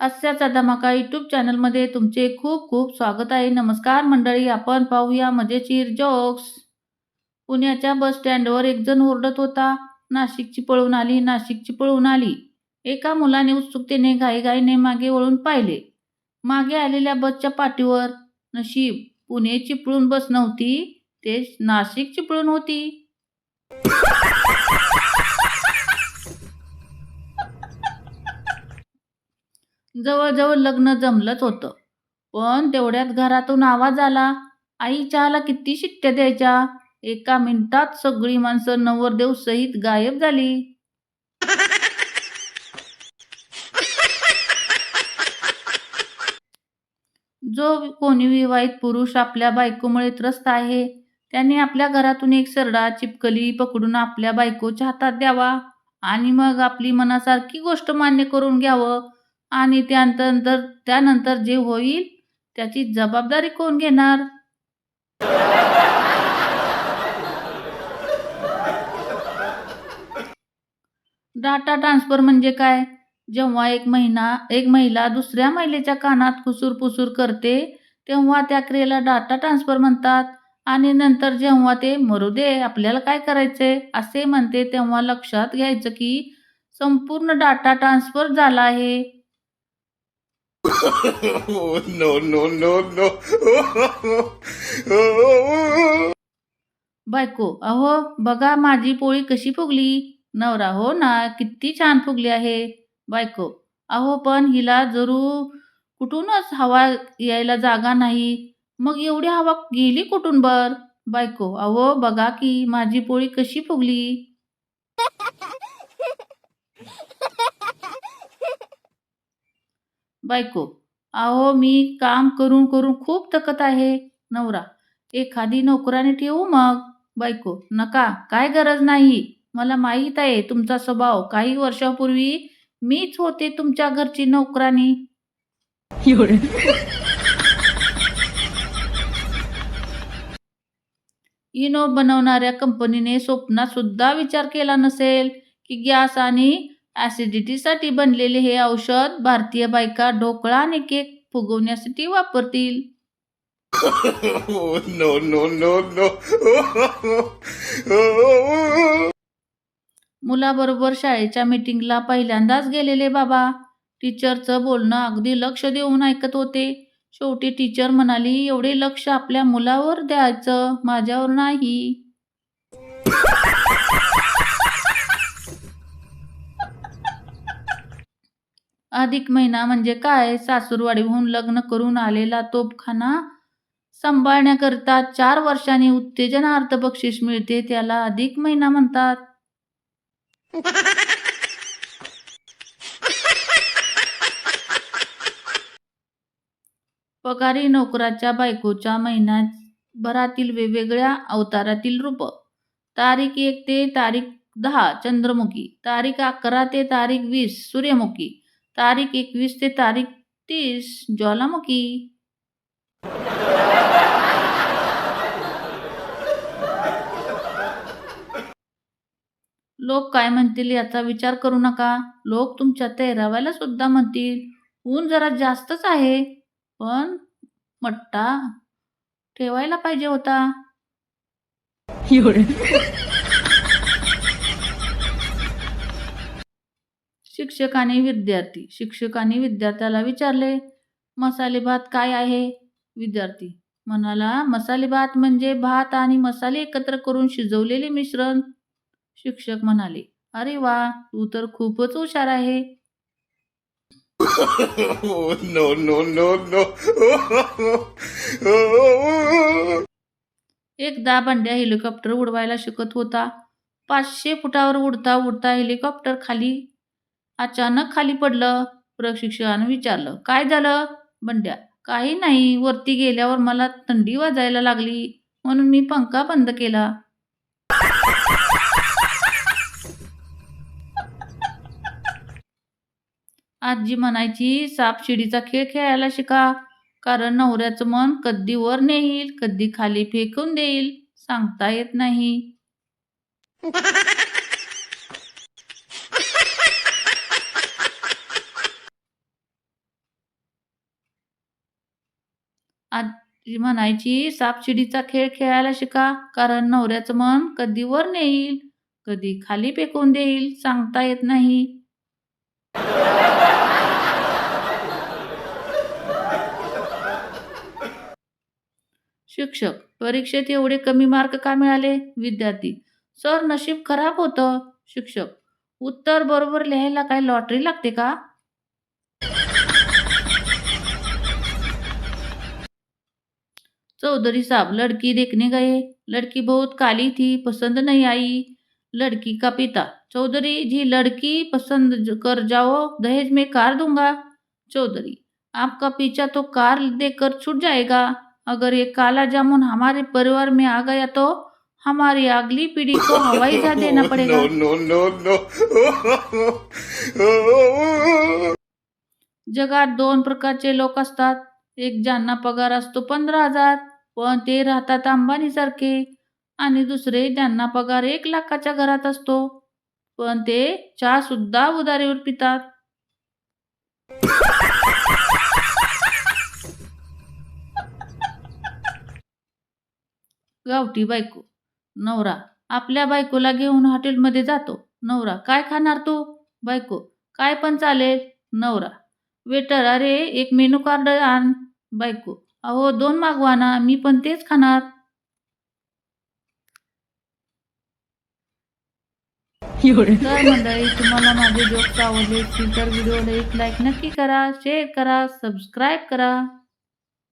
हास्याचा धमाका यूट्यूब चॅनलमध्ये तुमचे खूप खूप स्वागत आहे. नमस्कार मंडळी आपण पाहूया मजेशीर जोक्स पुण्याच्या बस स्टँडवर एकजण ओरडत होता. नाशिकची पळून आली नाशिकची पळून आली. एका मुलाने उत्सुकतेने घाईघाईने मागे वळून पाहिले. मागे आलेल्या बसच्या पाठीवर नशीब पुणे चिपळून बस नव्हती ते नाशिक चिपळून होती. जवळजवळ लग्न जमलंच होतं. पण तेवढ्यात घरातून आवाज आला आई चहाला किती शिट्ट्या द्यायच्या? एका मिनिटात सगळी माणसं नवरदेव सहित गायब झाली. जो कोणी विवाहित पुरुष आपल्या बायकोमुळे त्रस्त आहे त्याने आपल्या घरातून एक सरडा चिपकली पकडून आपल्या बायकोच्या हातात द्यावा आणि मग आपली मनासारखी गोष्ट मान्य करून घ्यावं आणि त्यानंतर त्यानंतर जे होईल त्याची जबाबदारी कोण घेणार? डाटा ट्रान्सफर म्हणजे काय? जेव्हा एक महिना एक महिला दुसऱ्या महिलेच्या कानात कुसूर पुसूर करते तेव्हा त्या क्रियेला डाटा ट्रान्सफर म्हणतात. आणि नंतर जेव्हा ते मरू दे आपल्याला काय करायचे असे म्हणते तेव्हा लक्षात घ्यायचं की संपूर्ण डाटा ट्रान्सफर झाला आहे. no, no, no, no. बायको अहो बघा माझी पोळी कशी फुगली. नवरा हो ना किती छान फुगली आहे. बायको अहो पण हिला जरूर कुठूनच हवा यायला जागा नाही. मग एवढी हवा गेली कुठून बर? बायको अहो बघा की माझी पोळी कशी फुगली. बायको अहो मी काम करून करून खूप थकत आहे. नवरा एखादी नोकराने ठेवू मग? बायको नका काय गरज नाही. मला माहीत आहे तुमचा स्वभाव. काही वर्षापूर्वी मीच होते तुमच्या घरची नोकरानी इनो बनवणाऱ्या कंपनीने स्वप्नात सुद्धा विचार केला नसेल की गॅस आणि ॲसिडिटीसाठी बनलेले हे औषध भारतीय बायका ढोकळा आणि केक फुगवण्यासाठी वापरतील. No, no, no. oh, मुलाबरोबर शाळेच्या मीटिंगला पहिल्यांदाच गेलेले बाबा. टीचरचं बोलणं अगदी लक्ष देऊन ऐकत होते. शेवटी टीचर म्हणाली एवढे लक्ष आपल्या मुलावर द्यायचं माझ्यावर नाही. अधिक महिना म्हणजे काय? सासूरवाडीहून लग्न करून आलेला तोपखाना सांभाळण्याकरता चार वर्षांनी उत्तेजनार्थ बक्षीस मिळते त्याला अधिक महिना म्हणतात. पगारी नोकराच्या बायकोच्या महिन्याभरातील वेगवेगळ्या अवतारातील रूप. तारीख एक ते तारीख दहा चंद्रमुखी. तारीख अकरा ते तारीख वीस सूर्यमुखी. तारीख एकवीस ते तारीख तीस ज्वालामुखी. लोक काय म्हणतील याचा विचार करू नका. लोक तुमच्या तेराव्याला सुद्धा म्हणतील ऊन जरा जास्तच आहे. पण मट्टा ठेवायला पाहिजे होता. शिक्षक आणि विद्यार्थी. शिक्षकांनी विद्यार्थ्याला विचारले मसाले भात काय आहे? विद्यार्थी म्हणाला मसाले भात म्हणजे भात आणि मसाले एकत्र करून शिजवलेले मिश्रण. शिक्षक म्हणाले अरे वा तू तर खूपच हुशार आहे. No, no, no. oh, एकदा बंड्या हेलिकॉप्टर उडवायला शिकत होता. पाचशे फुटावर उडता उडता हेलिकॉप्टर खाली अचानक खाली पडलं. प्रशिक्षकानं विचारलं काय झालं? बंड्या काही नाही. वरती गेल्यावर मला थंडी वाजायला लागली. म्हणून मी पंखा बंद केला. आजी म्हणायची सापशिडीचा खेळ खेळायला शिका. कारण नवऱ्याचं मन कधी वर नेईल कधी खाली फेकून देईल. सांगता येत नाही. आजी म्हणायची सापशिडीचा खेळ खेळायला शिका कारण नवऱ्याचं मन कधी वर नेईल कधी खाली फेकून देईल सांगता येत नाही. शिक्षक परीक्षेत एवढे कमी मार्क का मिळाले? विद्यार्थी सर नशीब खराब होतं. शिक्षक उत्तर बरोबर लिहायला काय लॉटरी लागते का? चौधरी साहब लड़की देखने गए। लड़की बहुत काली थी पसंद नहीं आई। लड़की का पिता चौधरी जी लड़की पसंद कर जाओ दहेज में कार दूंगा। चौधरी आपका पीछा तो कार देकर छूट जाएगा। अगर ये काला जामुन हमारे परिवार में आ गया तो हमारी अगली पीढ़ी को हवाई जहाज देना पड़ेगा। no, no, no. जगात दोन प्रकारचे लोक असतात. एक ज्यांना पगार असतो पंधरा हजार पण ते राहतात अंबानीसारखे. आणि दुसरे त्यांना पगार एक लाखाच्या घरात असतो. पण ते चहा सुद्धा उधारीवर पितात. गावठी बायको. नवरा. आपल्या बायकोला घेऊन हॉटेलमध्ये जातो. नवरा काय खाणार तू? बायको काय पण चालेल. नवरा वेटर अरे एक मेनू कार्ड आण. बायको अहो दोन मागवा ना मी पण तेच खाणार. तर मंडळी तुम्हाला माझे जोक्स आवडले असतील तर व्हिडिओला एक लाईक नक्की करा शेअर करा सबस्क्राईब करा.